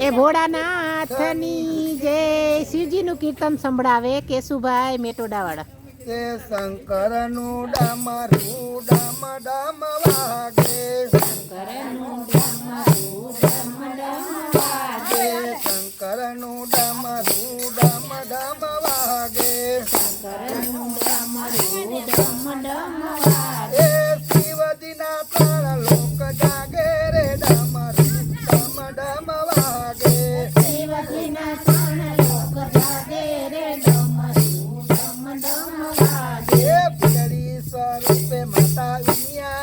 એ ભોળાનાથની જય શિવજીનું કીર્તન સંભળાવે કેશુભાઈ મેટોડાવાળા. તે શંકરનું ડામરું ડામ ડામ વાગે. શંકરનું ડામરું ડામ ડામ વાગે. શંકરનું ડામરું ડામ ડામ વાગે. શંકરનું ડામરું ડામ ડામ વાગે.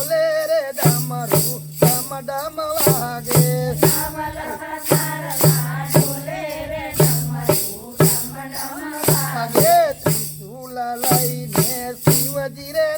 ડોલે રે ડામરું ડામ ડામ વાગે. વાગે ત્રિશુલા લઈને શિવજી રે